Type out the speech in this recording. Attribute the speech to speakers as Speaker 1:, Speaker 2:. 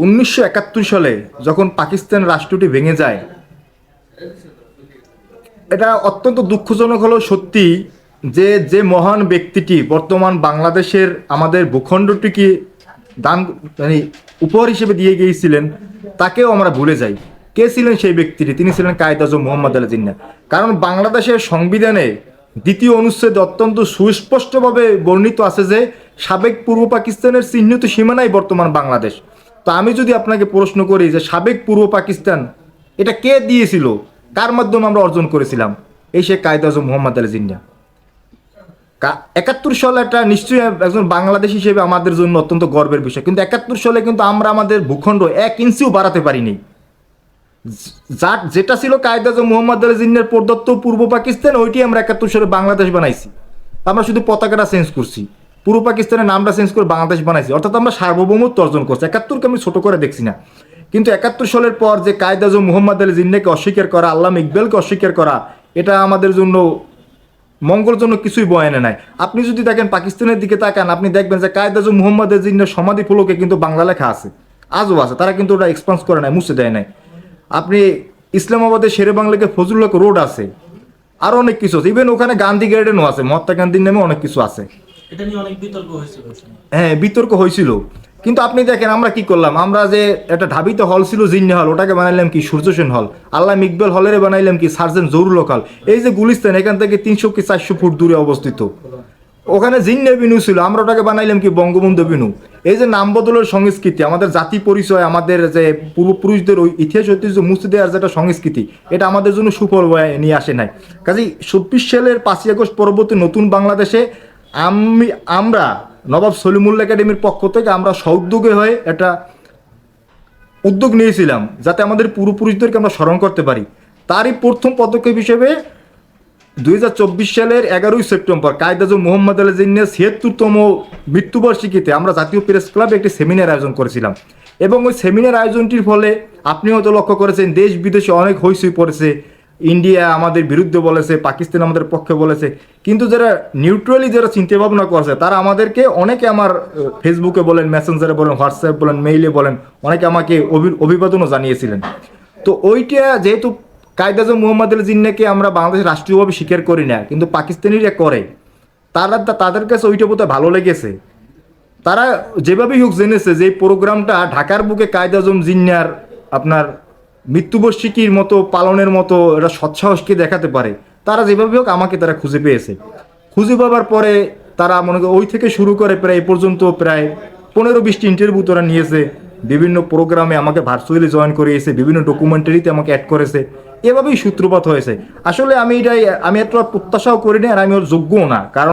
Speaker 1: উনিশশো একাত্তর সালে যখন পাকিস্তান রাষ্ট্রটি ভেঙে যায়, এটা অত্যন্ত দুঃখজনক হলো সত্যি যে যে মহান ব্যক্তিটি বর্তমান বাংলাদেশের আমাদের ভূখণ্ডটিকে দান মানে উপহার হিসেবে দিয়ে গিয়েছিলেন, তাকেও আমরা ভুলে যাই। কে ছিলেন সেই ব্যক্তিটি? তিনি ছিলেন কায়েদ আজম মোহাম্মদ আলী জিন্না কারণ বাংলাদেশের সংবিধানে দ্বিতীয় অনুচ্ছেদ অত্যন্ত সুস্পষ্টভাবে বর্ণিত আছে যে, সাবেক পূর্ব পাকিস্তানের চিহ্নিত সীমানাই বর্তমান বাংলাদেশ। তো আমি যদি আপনাকে প্রশ্ন করি যে সাবেক পূর্ব পাকিস্তান, এটা কে দিয়েছিল? কার মাধ্যমে আমরা অর্জন করেছিলাম? এই সে কায়েদ আজম, মোহাম্মদ আলী জিন্না। একাত্তর সাল একটা নিশ্চয়ই একজন বাংলাদেশ হিসেবে আমাদের জন্য অত্যন্ত গর্বের বিষয়। কিন্তু একাত্তর সালে কিন্তু আমরা আমাদের ভূখণ্ড এক ইঞ্চিও বাড়াতে পারিনি। যা যেটা ছিল কায়দা মোহাম্মদ আলী জিন্নের প্রদত্ত পূর্ব পাকিস্তান, ওইটি আমরা একাত্তর সালে বাংলাদেশ বানাইছি। আমরা শুধু পতাকাটা চেঞ্জ করছি। পূর্ব পাকিস্তানের নামটা চেঞ্জ করে বাংলাদেশ বানাইছি। অর্থাৎ আমরা সার্বভৌমত্ব অর্জন করছি। একাত্তরকে আমি ছোট করে দেখছি না। কিন্তু একাত্তর সালের পর যে কায়দা মোহাম্মদ আলী জিন্নাকে অস্বীকার করা আল্লাহ ইকবালকে অস্বীকার করা, এটা আমাদের জন্য মঙ্গলজনক কিছুই বয়ানে নাই। আপনি যদি দেখেন পাকিস্তানের দিকে তাকান, আপনি দেখবেন যে কায়দাজ মুহম্মদ জিন্নের সমাধি ফলকে কিন্তু বাংলা লেখা আছে। আজও আছে। তারা কিন্তু ওটা এক্সপান্স করে নাই, মুছে দেয় নাই। আপনি ইসলামাবাদের শেরে বাংলাকে ফজলুল হক রোড আছে। আরও অনেক কিছু আছে। ইভেন ওখানে গান্ধী গার্ডেনও আছে। মহাত্মা গান্ধীর নামে অনেক কিছু আছে। হ্যাঁ বিতর্ক হয়েছিল। কিন্তু আপনি দেখেন, আমরা কি করলাম? আমরা যে একটা ঢাবিতে হল ছিল জিন্নি হল, ওটাকে বানাইলাম কি সূর্য সেন হল। আল্লাহ ইকবাল হলের বানাইলাম কি সার্জেন জরুল হল এই যে গুলিস্তান, এখান থেকে তিনশো কি চারশো ফুট দূরে অবস্থিত। ওখানে জিন্নে বিনু ছিল, আমরা ওটাকে বানাইলাম কি বঙ্গবন্ধু বিনু। এই যে নাম বদলের সংস্কৃতি, আমাদের জাতি পরিচয়, আমাদের যে পূর্বপুরুষদের ওই ইতিহাস, ঐতিহ্য মুছে দেওয়ার যেটা সংস্কৃতি, এটা আমাদের জন্য সুফল নিয়ে আসে নাই। কাজেই চব্বিশ সালের পাঁচই আগস্ট পরবর্তী নতুন বাংলাদেশে আমি, আমরা নবাব সলিমুল্লা একাডেমির পক্ষ থেকে আমরা সউদ্যোগে হয়ে একটা উদ্যোগ নিয়েছিলাম যাতে আমাদের পূর্বপুরুষদেরকে আমরা স্মরণ করতে পারি। তারই প্রথম পদক্ষেপ হিসেবে দুই হাজার চব্বিশ সালের এগারোই সেপ্টেম্বর কায়দাজু মোহাম্মদ আলী জিন্নের ছিয়াত্তরতম মৃত্যুবার্ষিকীতে আমরা জাতীয় প্রেস ক্লাবে একটি সেমিনার আয়োজন করেছিলাম। এবং ওই সেমিনার আয়োজনটির ফলে আপনি হয়তো লক্ষ্য করেছেন, দেশ বিদেশে অনেক হইচই পড়েছে। ইন্ডিয়া আমাদের বিরুদ্ধে বলেছে, পাকিস্তান আমাদের পক্ষে বলেছে। কিন্তু যারা নিউট্রালি যারা চিন্তা ভাবনা করছে, তারা আমাদেরকে অনেকে আমার ফেসবুকে বলেন মেসেঞ্জারে বলেন হোয়াটসঅ্যাপ বলেন মেইলে বলেন, অনেকে আমাকে অভি- অভিবাদনও জানিয়েছিলেন। তো ওইটা যেহেতু কায়দাজ মোহাম্মদ আলী জিন্নাকে আমরা বাংলাদেশ রাষ্ট্রীয়ভাবে স্বীকার করি না, কিন্তু পাকিস্তানিরা করে, তারা তাদের কাছে ওইটা বোধহয় ভালো লেগেছে। তারা যেভাবেই হোক জেনেছে যে এই প্রোগ্রামটা ঢাকার বুকে কায়দাজম জিন্নার আপনার মৃত্যুবার্ষিকীর মতো, পালনের মতো এটা সৎসাহসকে দেখাতে পারে। তারা যেভাবে হোক আমাকে তারা খুঁজে পেয়েছে। খুঁজে পাবার পরে তারা মনে করো ওই থেকে শুরু করে প্রায় এই পর্যন্ত প্রায় পনেরো বিশটি ইন্টারভিউ তারা নিয়েছে। বিভিন্ন প্রোগ্রামে আমাকে ভার্চুয়ালি জয়েন করিয়েছে, বিভিন্ন ডকুমেন্টারিতে আমাকে অ্যাড করেছে। এভাবেই সূত্রপাত হয়েছে। আসলে আমি এটাই, আমি এত প্রত্যাশাও করি না আর আমি ওর যোগ্যও না। কারণ